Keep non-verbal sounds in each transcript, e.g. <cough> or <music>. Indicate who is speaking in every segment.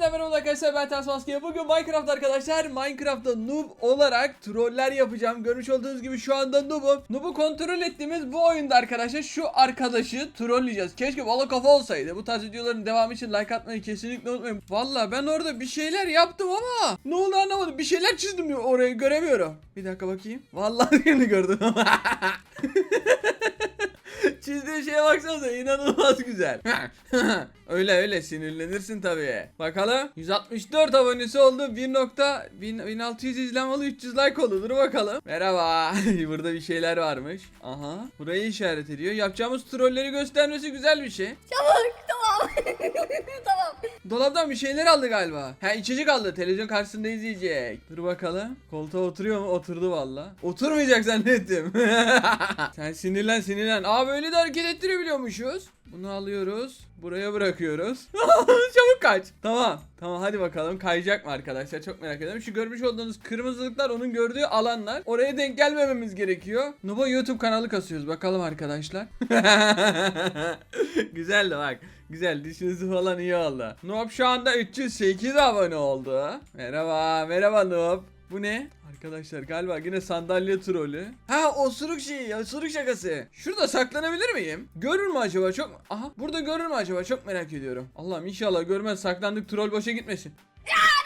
Speaker 1: Yeniden merhaba arkadaşlar ben Ters Maske. Bugün Minecraft arkadaşlar. Minecraft'ta noob olarak troller yapacağım. Görmüş olduğunuz gibi şu anda noobum. Noob'u kontrol ettiğimiz bu oyunda arkadaşlar şu arkadaşı trolleyeceğiz. Keşke bala kafa olsaydı. Bu tarz videoların devamı için like atmayı kesinlikle unutmayın. Valla ben orada bir şeyler yaptım ama ne oldu anlamadım. Bir şeyler çizdim orayı göremiyorum. Bir dakika bakayım. Vallahi <laughs> yeni gördüm. <laughs> Çizdiği şeye baksanıza inanılmaz güzel. <laughs> öyle öyle sinirlenirsin tabii. Bakalım 164 abonesi oldu. 1 nokta 1000 1600 izlenme oldu 300 like oldu. Dur bakalım. Merhaba. <laughs> Burada bir şeyler varmış. Aha. Burayı işaret ediyor. Yapacağımız trolleri göstermesi güzel bir şey.
Speaker 2: Çabuk <laughs> tamam.
Speaker 1: Dolaptan bir şeyler aldı galiba. Ha içecek aldı. Televizyon karşısında izleyecek. Dur bakalım. Koltuğa oturuyor mu? Oturdu valla. Oturmayacak zannettim. <laughs> Sen sinirlen sinirlen. Aa böyle de hareket ettirebiliyormuşuz. Bunu alıyoruz. Buraya bırakıyoruz. <laughs> Çabuk kaç. Tamam. Tamam hadi bakalım kayacak mı arkadaşlar? Çok merak ediyorum. Şu görmüş olduğunuz kırmızılıklar onun gördüğü alanlar. Oraya denk gelmememiz gerekiyor. Nubo YouTube kanalı kasıyoruz. Bakalım arkadaşlar. <laughs> Güzel de bak. Güzel dişinizi falan iyi oldu. Noob şu anda 308 abone oldu. Merhaba, merhaba Noob. Bu ne? Arkadaşlar galiba yine sandalye trolü. Ha osuruk şeyi, osuruk şakası. Şurada saklanabilir miyim? Görür mü acaba çok? Aha burada görür mü acaba? Çok merak ediyorum. Allah'ım inşallah görmez saklandık troll boşa gitmesin.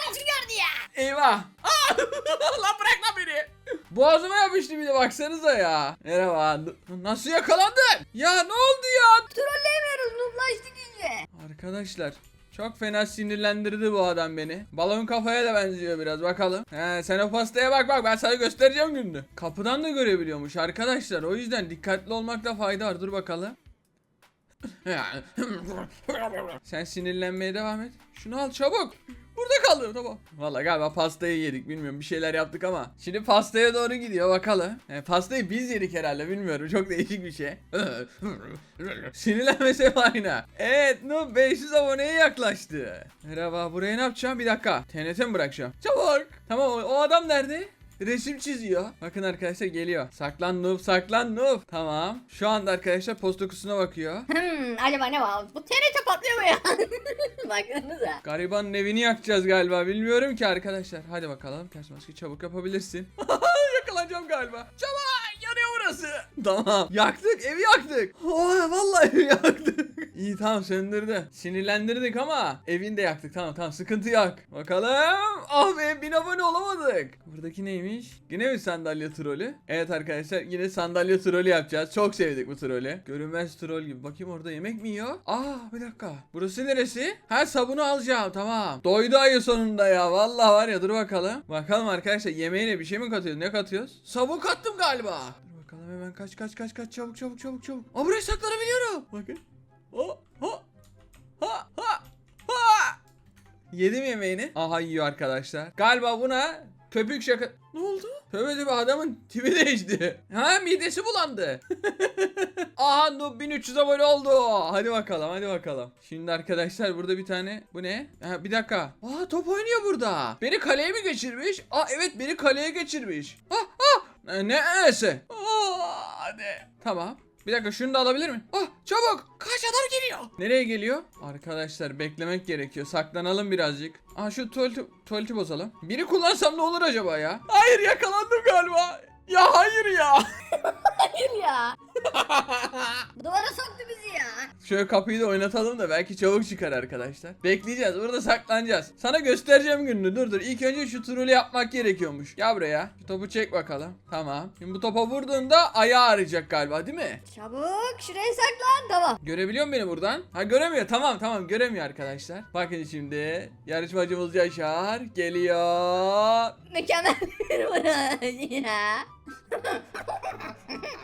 Speaker 2: Nasıl gördü ya?
Speaker 1: Eyvah. Allah <laughs> bırak lan beni. Boğazıma yapıştı bir de baksanıza ya. Merhaba. Nasıl yakalandın? Ya ne oldu ya?
Speaker 2: Trolleyemiyoruz nublaştık iyice.
Speaker 1: Arkadaşlar çok fena sinirlendirdi bu adam beni. Balon kafaya da benziyor biraz bakalım. He sen o pastaya bak bak ben sana göstereceğim gününü. Kapıdan da görebiliyormuş arkadaşlar. O yüzden dikkatli olmakta fayda var. Dur bakalım. <laughs> sen sinirlenmeye devam et. Şunu al çabuk. Burada kaldı tamam. Valla galiba pastayı yedik bilmiyorum bir şeyler yaptık ama. Şimdi pastaya doğru gidiyor bakalım. He, pastayı biz yedik herhalde bilmiyorum çok değişik bir şey. <laughs> Sinirlenmesi hep aynı. Evet no 500 aboneye yaklaştı. Merhaba buraya ne yapacağım bir dakika. TNT mi bırakacağım? Çabuk. Tamam o adam nerede? Resim çiziyor. Bakın arkadaşlar geliyor. Saklan noob saklan noob. Tamam. Şu anda arkadaşlar post dokusuna bakıyor.
Speaker 2: Hmm, acaba ne var? Bu TRT patlıyor mu ya? <laughs> Baksanıza.
Speaker 1: Garibanın evini yakacağız galiba. Bilmiyorum ki arkadaşlar. Hadi bakalım. Ters maske çabuk yapabilirsin. <laughs> Yakalanacağım galiba. Çabuk yanıyor burası. Tamam. Yaktık evi yaktık. Oha vallahi evi yaktık. İyi tamam söndürdü. Sinirlendirdik ama evini de yaktık. Tamam tamam sıkıntı yok. Bakalım. Ah be bin abone olamadık. Buradaki neymiş? Yine mi sandalye trolü? Evet arkadaşlar yine sandalye trolü yapacağız. Çok sevdik bu trolü. Görünmez troll gibi. Bakayım orada yemek mi yiyor? Aa bir dakika. Burası neresi? Ha sabunu alacağım tamam. Doydu ayı sonunda ya. Vallahi var ya dur bakalım. Bakalım arkadaşlar yemeğine bir şey mi katıyoruz? Ne katıyoruz? Sabun kattım galiba. Dur bakalım hemen kaç kaç kaç kaç çabuk çabuk çabuk çabuk. Aa buraya saklanabiliyorum. Bakın. Ha ha. Yedim yemeğini. Aha yiyor arkadaşlar. Galiba buna köpük şaka... Ne oldu? Tövbe tövbe adamın tipi değişti. Ha midesi bulandı. <laughs> Aha no 1300 abone oldu. Hadi bakalım hadi bakalım. Şimdi arkadaşlar burada bir tane bu ne? Ha, bir dakika. Aa top oynuyor burada. Beni kaleye mi geçirmiş? Aa evet beni kaleye geçirmiş. Ah ah. Ne ne neyse. Aa, hadi. Tamam. Bir dakika şunu da alabilir miyim? Ah çabuk. Kaç adam geliyor. Nereye geliyor? Arkadaşlar beklemek gerekiyor. Saklanalım birazcık. Aa şu tuvaleti, tuvaleti bozalım. Biri kullansam ne olur acaba ya? Hayır yakalandım galiba. Ya hayır ya. <laughs>
Speaker 2: Hayır ya. <laughs> Duvara soktu bizi ya.
Speaker 1: Şöyle kapıyı da oynatalım da belki çabuk çıkar arkadaşlar. Bekleyeceğiz. Burada saklanacağız. Sana göstereceğim gününü. Dur dur. İlk önce şu trolü yapmak gerekiyormuş. Gel buraya. Şu topu çek bakalım. Tamam. Şimdi bu topa vurduğunda ayağı arayacak galiba değil mi?
Speaker 2: Çabuk şuraya saklan. Tamam.
Speaker 1: Görebiliyor musun beni buradan? Ha göremiyor. Tamam tamam göremiyor arkadaşlar. Bakın şimdi. Yarışmacımız Yaşar geliyor.
Speaker 2: Mükemmel bir burası ya. <laughs>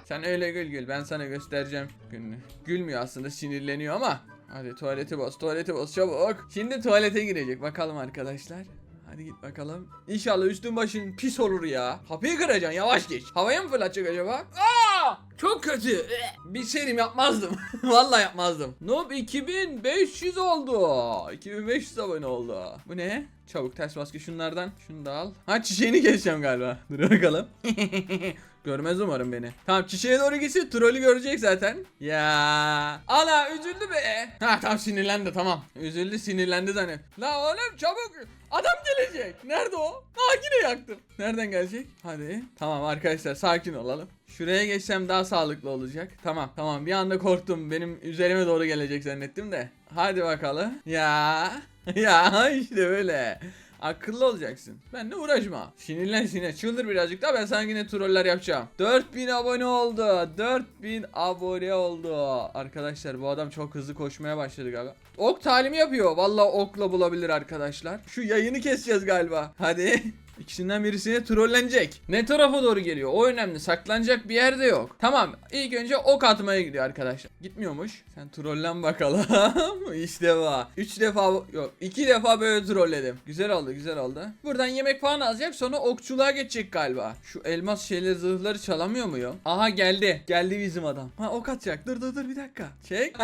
Speaker 1: Sen öyle gül gül. Ben sana göstereceğim gününü. Gülmüyor aslında sinirleniyor ama. Hadi tuvaleti boz, tuvaleti boz çabuk. Şimdi tuvalete girecek. Bakalım arkadaşlar. Hadi git bakalım. İnşallah üstün başın pis olur ya. Kapıyı kıracaksın yavaş geç. Havaya mı fırlatacak acaba? Aa! Çok kötü. Bir şeyim yapmazdım. <laughs> Vallahi yapmazdım. Noob 2500 oldu. 2500 abone oldu. Bu ne? Çabuk ters baskı şunlardan. Şunu da al. Ha çiçeğini geçeceğim galiba. Dur bakalım. <laughs> Görmez umarım beni. Tamam çiçeğe doğru gitsin. Trolü görecek zaten. Ya. Ana üzüldü be. Ha tamam sinirlendi tamam. Üzüldü sinirlendi zaten. La oğlum çabuk. Adam gelecek. Nerede o? Aa yine yaktım. Nereden gelecek? Hadi. Tamam arkadaşlar sakin olalım. Şuraya geçsem daha sağlıklı olacak. Tamam tamam bir anda korktum. Benim üzerime doğru gelecek zannettim de. Hadi bakalım. Ya. <laughs> Ya işte böyle. Akıllı olacaksın. Benle uğraşma. Sinirlen sinir. Çıldır birazcık daha ben sana yine troller yapacağım. 4000 abone oldu. 4000 abone oldu. Arkadaşlar bu adam çok hızlı koşmaya başladı galiba. Ok talimi yapıyor. Vallahi okla bulabilir arkadaşlar. Şu yayını keseceğiz galiba. Hadi. <laughs> İkisinden birisine trollenecek. Ne tarafa doğru geliyor? O önemli. Saklanacak bir yerde yok. Tamam. İlk önce ok atmaya gidiyor arkadaşlar. Gitmiyormuş. Sen trollen bakalım. <laughs> işte bu. 3 defa yok. 2 defa böyle trolledim. Güzel oldu, güzel oldu. Buradan yemek falan alacak. Sonra okçuluğa geçecek galiba. Şu elmas şeyleri zırhları çalamıyor muyum? Aha geldi. Geldi bizim adam. Ha ok atacak. Dur dur dur bir dakika. Çek.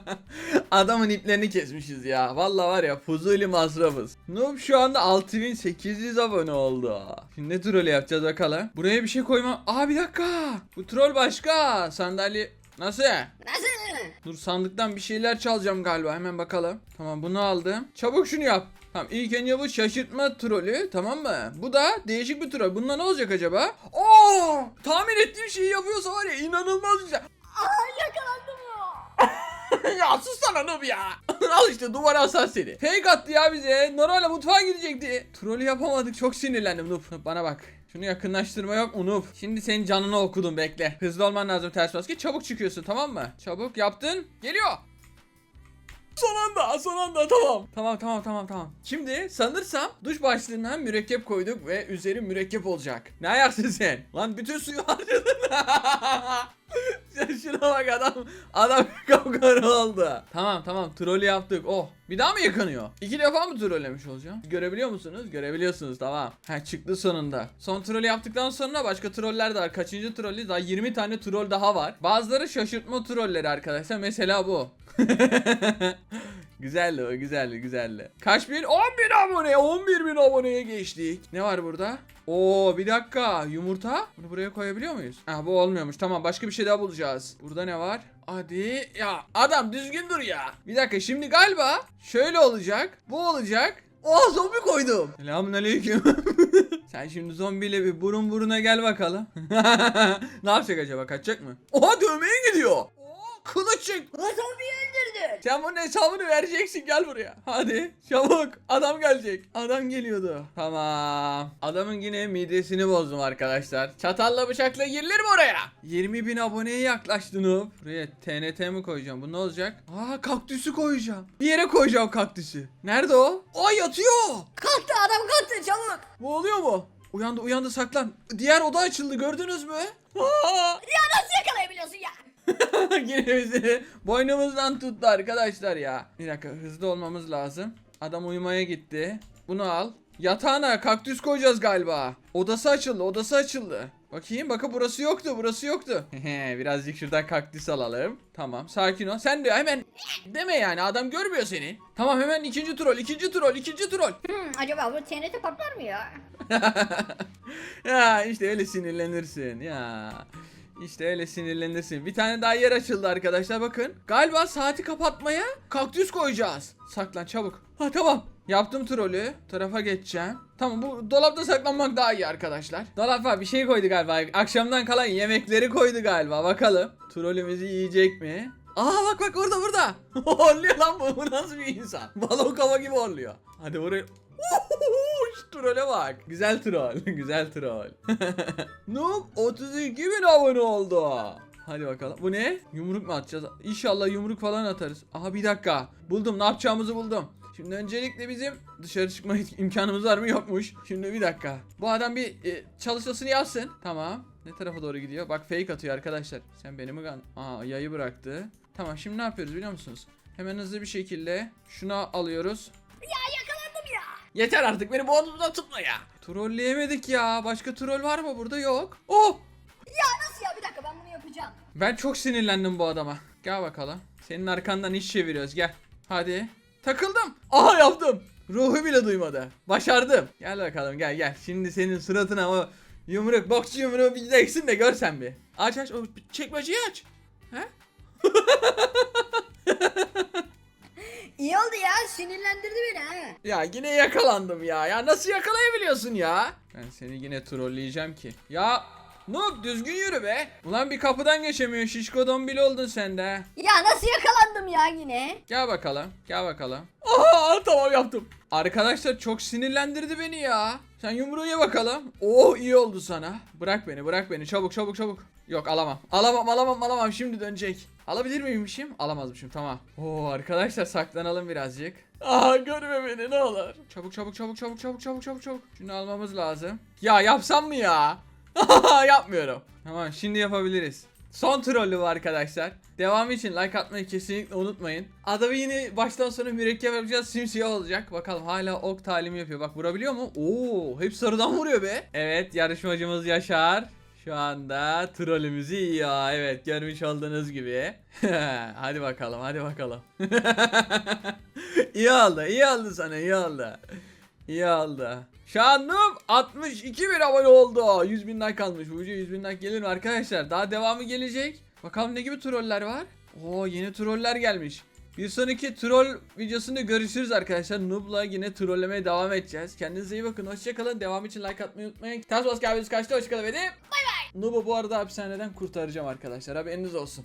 Speaker 1: <laughs> Adamın iplerini kesmişiz ya. Vallahi var ya fuzuli masrafız. Noob şu anda 6800 abone oldu. Şimdi ne troll yapacağız bakalım. Buraya bir şey koyma. Aa bir dakika. Bu troll başka. Sandalye Nasıl?
Speaker 2: Nasıl?
Speaker 1: Dur sandıktan bir şeyler çalacağım galiba. Hemen bakalım. Tamam bunu aldım. Çabuk şunu yap. Tamam ilk önce bu şaşırtma trolü tamam mı? Bu da değişik bir troll. Bunda ne olacak acaba? Oo! Tahmin ettiğim şeyi yapıyorsa var ya inanılmaz güzel.
Speaker 2: Aa yakalandım ya. <laughs>
Speaker 1: ya sus sana noob ya. <laughs> Al işte duvara asas seni. Fake attı ya bize. Normalde mutfağa gidecekti. Trolü yapamadık. Çok sinirlendim noob. Bana bak. Şunu yakınlaştırma yok mu? Şimdi senin canını okudum bekle. Hızlı olman lazım ters maske. Çabuk çıkıyorsun tamam mı? Çabuk yaptın. Geliyor. Son anda, son anda tamam. Tamam, tamam, tamam, tamam. Şimdi sanırsam duş başlığına mürekkep koyduk ve üzeri mürekkep olacak. Ne ayaksın sen? Lan bütün suyu harcadın. <laughs> şuna bak adam, adam oldu. Tamam, tamam, trolü yaptık. Oh, bir daha mı yıkanıyor? İki defa mı trollemiş olacağım? Görebiliyor musunuz? Görebiliyorsunuz, tamam. Ha çıktı sonunda. Son trolü yaptıktan sonra başka troller de var. Kaçıncı trolü? Daha 20 tane troll daha var. Bazıları şaşırtma trolleri arkadaşlar. Mesela bu. <laughs> güzeldi o güzeldi güzeldi. Kaç bin? 10 bin abone 11 bin aboneye geçtik. Ne var burada? Oo bir dakika yumurta. Bunu buraya koyabiliyor muyuz? Ha bu olmuyormuş tamam başka bir şey daha bulacağız. Burada ne var? Hadi ya adam düzgün dur ya. Bir dakika şimdi galiba şöyle olacak. Bu olacak. Oh zombi koydum. Selamünaleyküm. <laughs> Sen şimdi zombiyle bir burun buruna gel bakalım. <laughs> ne yapacak acaba? Kaçacak mı? Oha dövmeye gidiyor. Oo, kılıç çık.
Speaker 2: O zombiyi öldürdün.
Speaker 1: Sen bunun hesabını vereceksin gel buraya. Hadi çabuk adam gelecek. Adam geliyordu. Tamam. Adamın yine midesini bozdum arkadaşlar. Çatalla bıçakla girilir mi oraya? 20 bin aboneye yaklaştın o. Buraya TNT mi koyacağım? Bu ne olacak? Aa kaktüsü koyacağım. Bir yere koyacağım kaktüsü. Nerede o? Aa yatıyor.
Speaker 2: Kalktı adam kalktı çabuk.
Speaker 1: Bu oluyor mu? Uyandı uyandı saklan. Diğer oda açıldı gördünüz mü? Aa!
Speaker 2: Ya nasıl yakalayabiliyorsun ya? <laughs>
Speaker 1: Yine bizi boynumuzdan tuttu arkadaşlar ya. Bir dakika hızlı olmamız lazım. Adam uyumaya gitti. Bunu al. Yatağına kaktüs koyacağız galiba. Odası açıldı odası açıldı. Bakayım bakın burası yoktu burası yoktu. Birazcık şuradan kaktüs alalım. Tamam sakin ol. Sen de hemen deme yani adam görmüyor seni. Tamam hemen ikinci troll ikinci troll ikinci troll.
Speaker 2: Hmm, acaba bu TNT patlar mı ya? <laughs>
Speaker 1: ya işte öyle sinirlenirsin ya. İşte öyle sinirlenirsin. Bir tane daha yer açıldı arkadaşlar bakın. Galiba saati kapatmaya kaktüs koyacağız. Saklan çabuk. Ha tamam. Yaptım trolü. Tarafa geçeceğim. Tamam bu dolapta saklanmak daha iyi arkadaşlar. Dolapa bir şey koydu galiba. Akşamdan kalan yemekleri koydu galiba. Bakalım. Trolümüzü yiyecek mi? Aa bak bak orada burada. <laughs> horluyor lan bu. Bu nasıl bir insan? Balon kava gibi horluyor. Hadi oraya. Trole bak. Güzel troll. <laughs> Güzel troll. <laughs> Noob 32 bin abone oldu. Hadi bakalım. Bu ne? Yumruk mu atacağız? İnşallah yumruk falan atarız. Aha bir dakika. Buldum. Ne yapacağımızı buldum. Şimdi öncelikle bizim dışarı çıkma <laughs> imkanımız var mı yokmuş. Şimdi bir dakika. Bu adam bir e, çalışmasını yapsın. Tamam. Ne tarafa doğru gidiyor? Bak fake atıyor arkadaşlar. Sen beni mi gan... Aa yayı bıraktı. Tamam şimdi ne yapıyoruz biliyor musunuz? Hemen hızlı bir şekilde şunu alıyoruz. Yeter artık beni boğazımdan tutma ya. Trolleyemedik ya. Başka troll var mı burada? Yok. Oh!
Speaker 2: Ya nasıl ya bir dakika ben bunu yapacağım.
Speaker 1: Ben çok sinirlendim bu adama. Gel bakalım. Senin arkandan iş çeviriyoruz gel. Hadi. Takıldım. Aha yaptım. Ruhu bile duymadı. Başardım. Gel bakalım gel gel. Şimdi senin suratına o Yumruk boksçu yumruğu bileceksin de görsen bir. Aç aç o çekmeceyi aç. He? <laughs>
Speaker 2: İyi oldu ya sinirlendirdi beni ha.
Speaker 1: Ya yine yakalandım ya. Ya nasıl yakalayabiliyorsun ya? Ben seni yine trolleyeceğim ki. Ya Noob düzgün yürü be. Ulan bir kapıdan geçemiyor. Şişko dombili oldun sen de. ha.
Speaker 2: Ya nasıl yakalandım ya yine?
Speaker 1: Gel bakalım. Gel bakalım. Aha tamam yaptım. Arkadaşlar çok sinirlendirdi beni ya. Sen yumruğu ye bakalım. Oh iyi oldu sana. Bırak beni bırak beni çabuk çabuk çabuk. Yok alamam. Alamam alamam alamam şimdi dönecek. Alabilir miymişim? Alamazmışım tamam. Oo arkadaşlar saklanalım birazcık. Aha görme beni ne olur. Çabuk çabuk çabuk çabuk çabuk çabuk çabuk çabuk. Şunu almamız lazım. Ya yapsam mı ya? <laughs> Yapmıyorum. Tamam şimdi yapabiliriz. Son trollü bu arkadaşlar. Devamı için like atmayı kesinlikle unutmayın. Adamı yine baştan sona mürekkep yapacağız. Simsiyah olacak. Bakalım hala ok talimi yapıyor. Bak vurabiliyor mu? Oo, hep sarıdan vuruyor be. Evet yarışmacımız Yaşar. Şu anda trollümüzü yiyor. Evet görmüş olduğunuz gibi. <laughs> hadi bakalım hadi bakalım. <laughs> iyi oldu iyi oldu sana iyi oldu. İyi oldu. Noob 62 bin abone oldu. 100 bin like kalmış. Bu video 100 bin like gelir mi arkadaşlar? Daha devamı gelecek. Bakalım ne gibi troller var? Oo yeni troller gelmiş. Bir sonraki troll videosunda görüşürüz arkadaşlar. Noob'la yine trollemeye devam edeceğiz. Kendinize iyi bakın. Hoşçakalın. Devam için like atmayı unutmayın. Ters bas kahveniz kaçtı. Hoşçakalın. De bay bay. Noob'u bu arada hapishaneden kurtaracağım arkadaşlar. Haberiniz olsun.